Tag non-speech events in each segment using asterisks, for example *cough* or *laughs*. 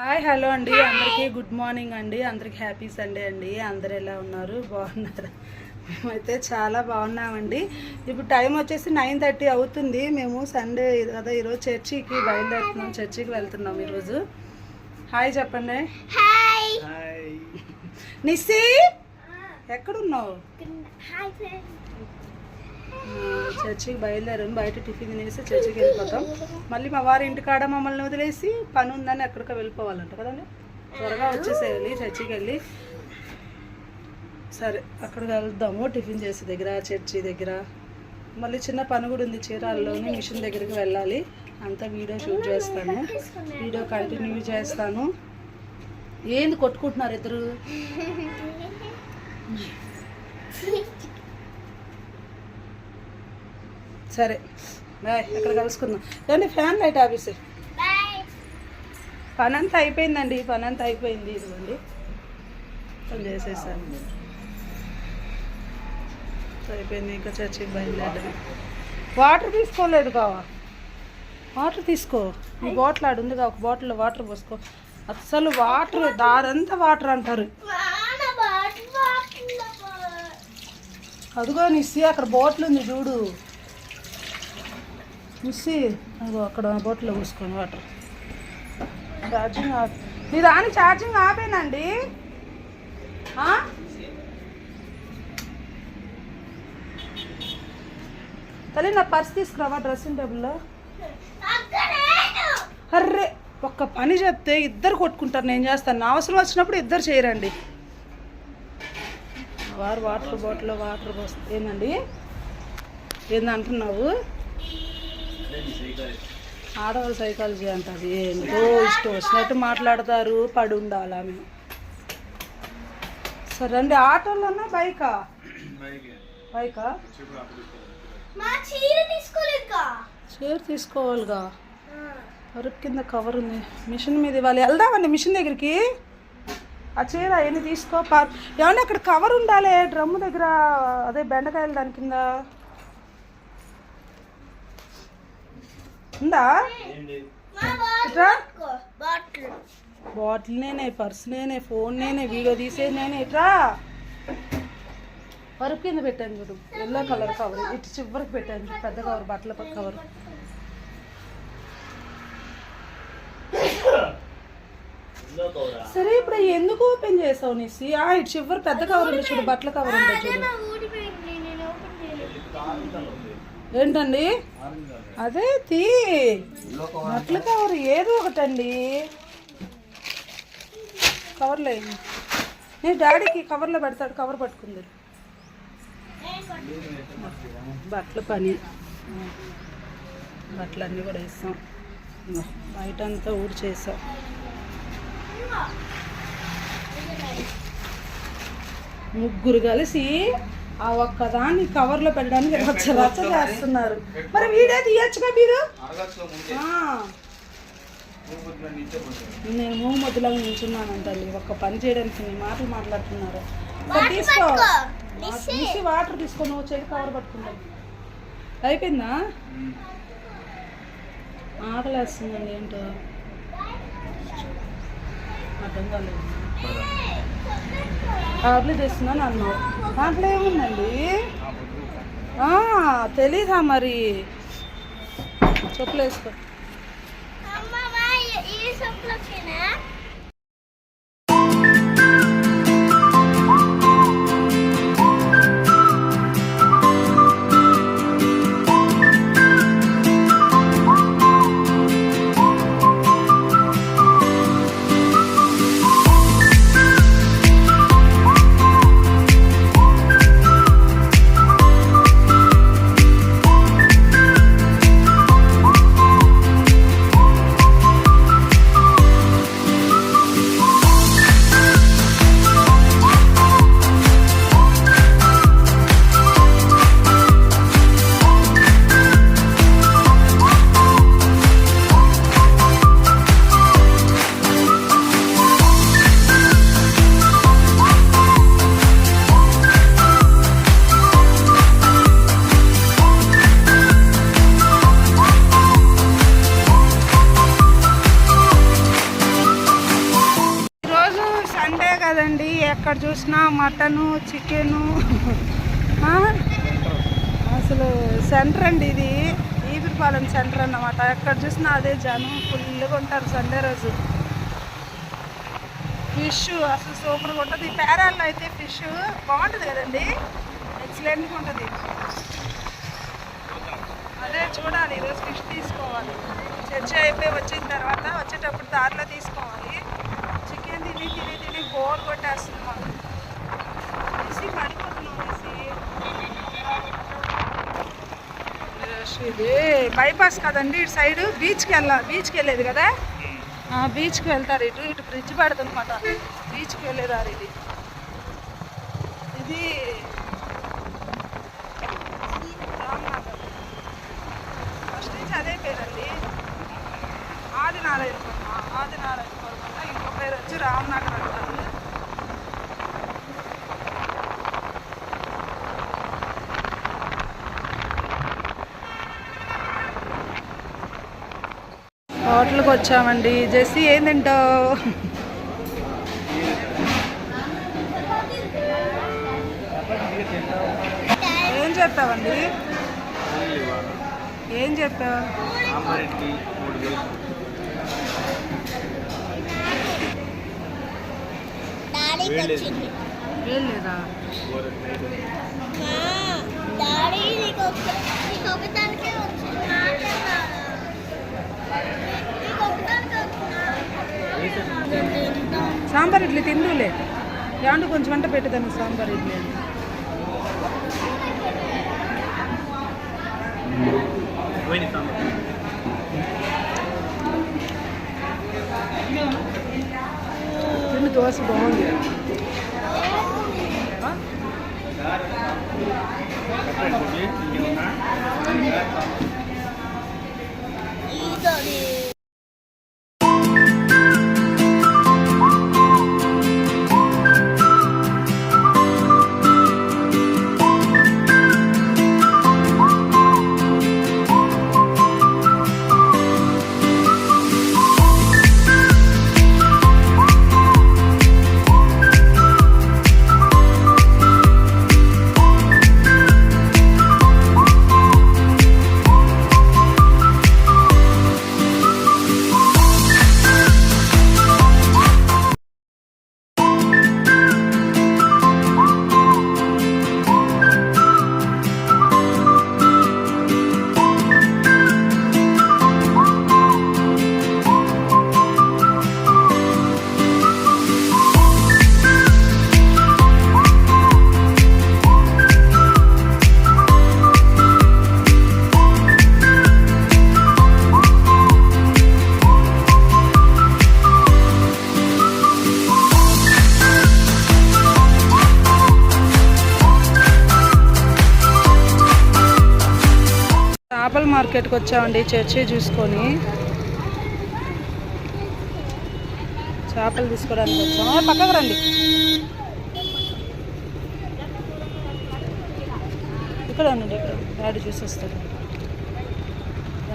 Hi hello అండి. అందరికీ good morning అండి. అందరికీ హ్యాపీ సండే అండి. అందరు ఎలా ఉన్నారు? బాగున్నారు? మేమైతే చాలా బాగున్నామండి. ఇప్పుడు టైం వచ్చేసి నైన్ థర్టీ అవుతుంది. మేము సండే కదా ఈరోజు చర్చికి బయలుదేరుతున్నాం. చర్చికి వెళ్తున్నాం ఈరోజు. హాయ్ చెప్పండి. హాయ్. నిస్సి ఎక్కడున్నావు? చర్చికి బయలుదేరాను బయట టిఫిన్ తినేసి చర్చికి వెళ్ళిపోతాం. మళ్ళీ మా వారి ఇంటికాడ మమ్మల్ని వదిలేసి పని ఉందని ఎక్కడికో వెళ్ళిపోవాలంట కదండి? త్వరగా వచ్చేసేయాలి చర్చికి వెళ్ళి. సరే అక్కడికి వెళ్దాము టిఫిన్ చేసే దగ్గర చర్చి దగ్గర. మళ్ళీ చిన్న పని కూడా ఉంది చీరాల్లోని మిషన్ దగ్గరికి వెళ్ళాలి. అంతా వీడియో షూట్ చేస్తాను. వీడియో కంటిన్యూ చేస్తాను. ఏంది కొట్టుకుంటున్నారు ఇద్దరు? *laughs* సరే. బాయ్ అక్కడ కలుసుకుందాం. ఏమండి ఫ్యాన్ లైట్ ఆఫీస్ పని అంతా అయిపోయిందండి పని అంతా అయిపోయింది ఇదిగోండి. పని చేసేసాను. అయిపోయింది ఇంకా చర్చికి బయలుదేరడం. వాటర్ తీసుకోలేదు కావా? వాటర్ తీసుకో. ఈ బాటిల్ ఆడు ఉంది ఒక బాటిల్లో వాటర్ పోసుకో. అస్సలు వాటర్ దారంతా వాటర్ అంటారు. అదిగో నిస్సి అక్కడ బాటిల్ ఉంది చూడు. నిస్సి అక్కడ బోట్లో పోసుకొని వాటర్. ఛార్జింగ్ నీ దాని ఛార్జింగ్ ఆపేనండి. తల్లి నా పర్స్ తీసుకురావా? డ్రెస్సింగ్ టేబుల్లో అర్రే ఒక్క పని చెప్తే ఇద్దరు కొట్టుకుంటారు నేను చేస్తాను. నా అవసరం వచ్చినప్పుడు ఇద్దరు చేయరండి. వారు వాటర్ బాటిల్ వాటర్ పోస్తే ఏందండి ఏంది అంటున్నావు ఆడవాళ్ళ సైకాలజీ అంటది ఏంటో ఇష్టం. వచ్చినట్టు మాట్లాడతారు. పడి ఉండాలా మేము సరే అండి ఆటోలోనా? బైకా? బైకా? చీర తీసుకోవాలిగా. అరుపు కింద కవర్ ఉంది. మిషన్ మీద ఇవ్వాలి. వెళ్దామండి మిషన్ దగ్గరికి. ఆ చీర ఎన్ని తీసుకో. ఏమన్నా అక్కడ కవర్ ఉండాలి. డ్రమ్ము దగ్గర. అదే బెండకాయలు దాని కింద. ఉందా? బాటిల్ నేనే పర్స్ నేనే ఫోన్ నేనే వీడియో తీసేది నేనే ఇట్రా వరకు కింద పెట్టాను చూడు. Yellow colour cover. ఇటు చివరికి పెట్టాను చూడు. పెద్ద కవర్ బట్టల కవర్. సరే ఇప్పుడు ఎందుకు ఓపెన్ చేసావు నీసి ఆ ఇటు చివరి పెద్ద కవర్ ఉంది చూడు బట్టల కవర్ ఉంది చూడు నా ఊడిపోయింది నేను ఓపెన్ చేయలేదు ఏంటండి? అదే తీ. బట్టల కవర్ ఏదో ఒకటండి. కవర్లో వేయండి. నేను డాడీకి కవర్లో పెడతాడు కవర్ పట్టుకుంది. బట్టల పని. బట్టలన్నీ కూడా వేస్తాం. బయట అంతా ఊడి చేసాం. ముగ్గురు కలిసి ఆ ఒక్కదాన్ని కవర్లో పెట్టడానికి రచ్చ రచ్చ చేస్తున్నారు. మరి వీడియో తీయచ్చుగా మీరు? ఆ. నేను మూడు మధ్యలో నిల్చున్నానంటండి ఒక్క పని చేయడానికి నీ మాటలు మాట్లాడుతున్నారు. తీసుకో. తీసి. వాటర్ తీసుకో. నువ్వు కవర్ పట్టుకుంటాను అయిపోయిందా? ఆకలి వేస్తుందండి ఏంటో? అర్థం కాలేదు. ఆకలి తెస్తున్నాను అన్నావు దాంట్లో ఏముందండి? తెలీదా మరి? చెప్పులు వేసుకో. ఎక్కడ చూసినా మటను చికెను. అసలు సెంటర్ అండి ఇది. ఈపిరిపాలెం సెంటర్ అన్నమాట. ఎక్కడ చూసినా అదే జనం ఫుల్గా ఉంటారు సండే రోజు. ఫిష్ అసలు సూపర్గా ఉంటుంది. పేరాల్లో అయితే ఫిష్ బాగుంటుంది కదండి? ఎక్సలెంట్గా ఉంటుంది. అదే చూడాలి. ఈరోజు ఫిష్ తీసుకోవాలి. చర్చ అయిపోయి వచ్చిన తర్వాత వచ్చేటప్పుడు దారిలో తీసుకోవాలి. తిని తిని తిని బోర్ కొట్టేస్తుంది మాకు వేసి పడిపోతున్నాం వేసి ఇది బైపాస్ కదండి ఇటు సైడ్ బీచ్కి వెళ్ళాలి బీచ్కి వెళ్ళేది కదా? ఆ, బీచ్కి వెళ్తారు ఇటు ఇటు బ్రిడ్జ్ పడుతుంది అనమాట బీచ్కి వెళ్ళేదారు ఇది రామ్నగర్ ఫస్ట్ నుంచి అదే పేరండి ఆదినారాయణపురం ఆ, ఆదినారాయణపురం అంటే ఇంకో పేరు వచ్చి రామ్నగర్ అంటారు హోటల్కి వచ్చామండి. జెస్సీ ఏం తింటావు? ఏం చెప్తావండి ఏం చెప్పావు సాంబారెడ్డి వేలు డాడీ నీకు వచ్చింది నాకే రాదా? నీకు ఒకదానికే వచ్చిందా? సాంబార్ ఇడ్లీ తిందులే. యాండు కొంచెం వంట పెట్టుదాను సాంబార్ ఇడ్లీ అని. పోయింది దోశ బాగుంది. ఇదోది. మార్కెట్కి వచ్చామండి చర్చి చూసుకొని. చేపలు తీసుకోవడానికి వచ్చాము పక్కకు రండి. ఇక్కడ ఉండండి ఇక్కడ. డాడీ చూసి వస్తారు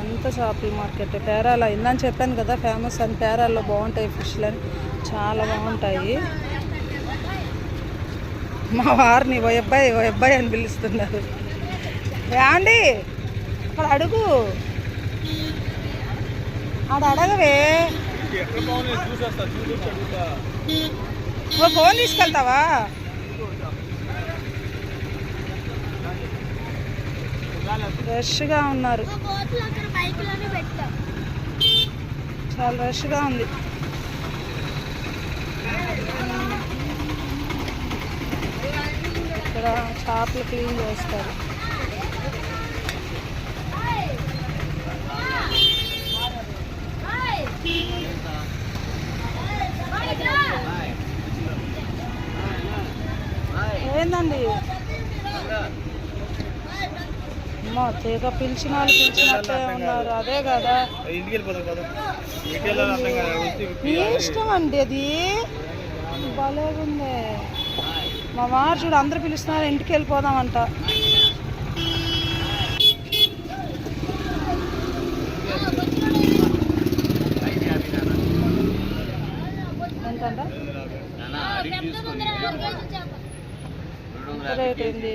ఎంత చేపల మార్కెట్? పేరాల ఇందని చెప్పాను కదా ఫేమస్ అని పేరాల్లో బాగుంటాయి ఫిష్లు అని. చాలా బాగుంటాయి. మా వారిని ఓ అబ్బాయి ఓ అబ్బాయి అని పిలుస్తున్నారు. ఏమండి? అక్కడ అడుగు. ఆడ అడగవే. ఓ ఫోన్ తీసుకెళ్తావా? రష్గా ఉన్నారు. చాలా రష్గా ఉంది. ఇక్కడ చేపలు క్లీన్ చేస్తారు. తీగ పిలిచిన వాళ్ళు పిలిచినట్టే ఉన్నారు. అదే కదా. మీ ఇష్టం అండి అది. భలేగుంది మా వారు చూడు అందరు పిలుస్తున్నారు ఇంటికి వెళ్ళిపోదామంట. రేట్ ఏంది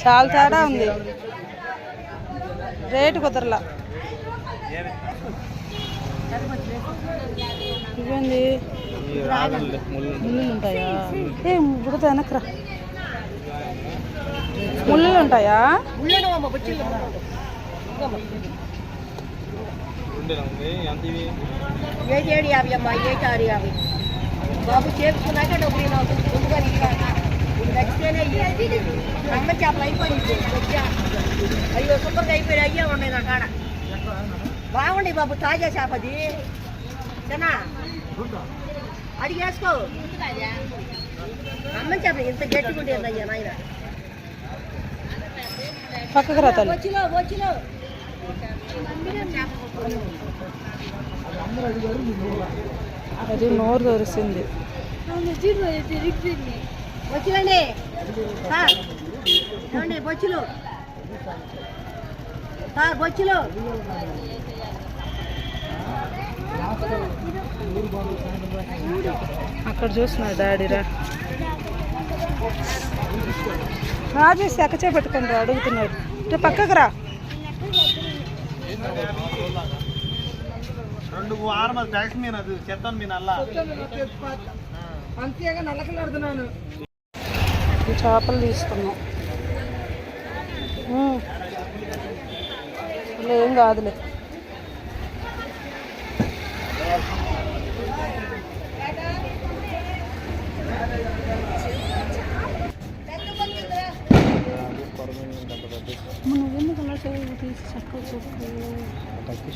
చాలా తేడా ఉంది. రేటు కుదరలా. ఇవేంది ముళ్ళులు ఉంటాయా? ఏ బుడత వెనక్రా. ముళ్ళులు ఉంటాయా? ఏడు ఏడు యాభై అమ్మా ఏడు ఆరు యాభై బాబు చేసుకున్నాక డబ్బులు నాకు ముందుగా నచ్చితేనే. అమ్మ చేపలు అయిపోయింది. అయ్యో సూపర్గా అయిపోయి అయ్యే ఉన్నాయి నా కాడ. బాగుండే బాబు తాజా చేప అది తినా అడిగేసుకో. అమ్మ చేప ఇంత గట్టిగా ఉండేది అయ్యా నాయన? పక్కకు రా తల్లి. అది నోరు సార్ ఏమండి బొచ్చులు. బొచ్చులు. అక్కడ చూస్తున్నాడు డాడీ రా. రాజు సెకచే పెట్టుకుంటా అడుగుతున్నాడు. ఇటు పక్కకు రా. రెండు వారం అది ట్యాక్స్ అది చెత్తాను అల్లా అంతేగా నల్లకలాడుతున్నాను చేపలు తీసుకున్నాం. ఏం కాదులే మనం ఎందుకు అలా చేయాలి? తీసి చక్కగా చెప్పు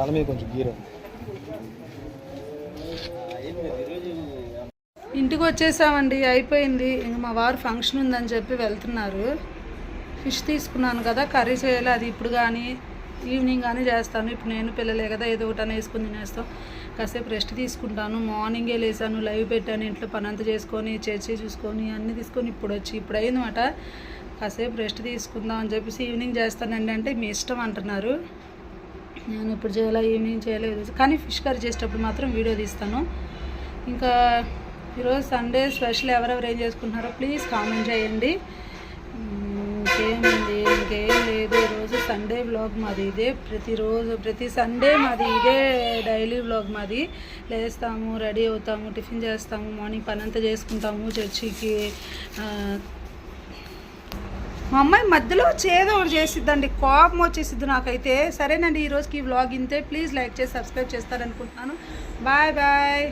తల మీద కొంచెం గీరు. ఇంటికి వచ్చేసామండి అయిపోయింది. ఇంక మా వారు ఫంక్షన్ ఉందని చెప్పి వెళ్తున్నారు. ఫిష్ తీసుకున్నాను కదా కర్రీ చేయాలి అది ఇప్పుడు కానీ ఈవినింగ్ కానీ చేస్తాను. ఇప్పుడు నేను పిల్లలే కదా ఏదో ఒకటి వేసుకుని తినేస్తాం. కాసేపు రెస్ట్ తీసుకుంటాను. మార్నింగే లేసాను లైవ్ పెట్టాను ఇంట్లో పనంత చేసుకొని చర్చి చూసుకొని అన్నీ తీసుకొని ఇప్పుడు వచ్చి ఇప్పుడు అయిందన్నమాట. కాసేపు రెస్ట్ తీసుకుందాం అని చెప్పేసి ఈవినింగ్ చేస్తానండి అంటే మీ ఇష్టం అంటున్నారు. నేను ఇప్పుడు చేయాలా ఈవినింగ్ చేయలేదు కానీ ఫిష్ కర్రీ చేసేటప్పుడు మాత్రం వీడియో తీస్తాను. ఇంకా ఈరోజు సండే స్పెషల్ ఎవరెవరు ఏం చేసుకుంటున్నారో ప్లీజ్ కామెంట్ చేయండి. ఇంకేముంది? ఇంకేం లేదు. ఈరోజు సండే వ్లాగ్ మాది ఇదే. ప్రతిరోజు ప్రతి సండే మాది ఇదే డైలీ వ్లాగ్ మాది. లేస్తాము రెడీ అవుతాము టిఫిన్ చేస్తాము మార్నింగ్ పని అంతా చేసుకుంటాము చర్చికి మా అమ్మాయి మధ్యలో చేదో ఒకటి చేసిద్దండి. కోపం వచ్చేసిద్ది నాకైతే. సరేనండి ఈరోజుకి ఈ వ్లాగ్ ఇంతే. ప్లీజ్ లైక్ చేసి సబ్స్క్రైబ్ చేస్తారనుకుంటున్నాను. Bye bye.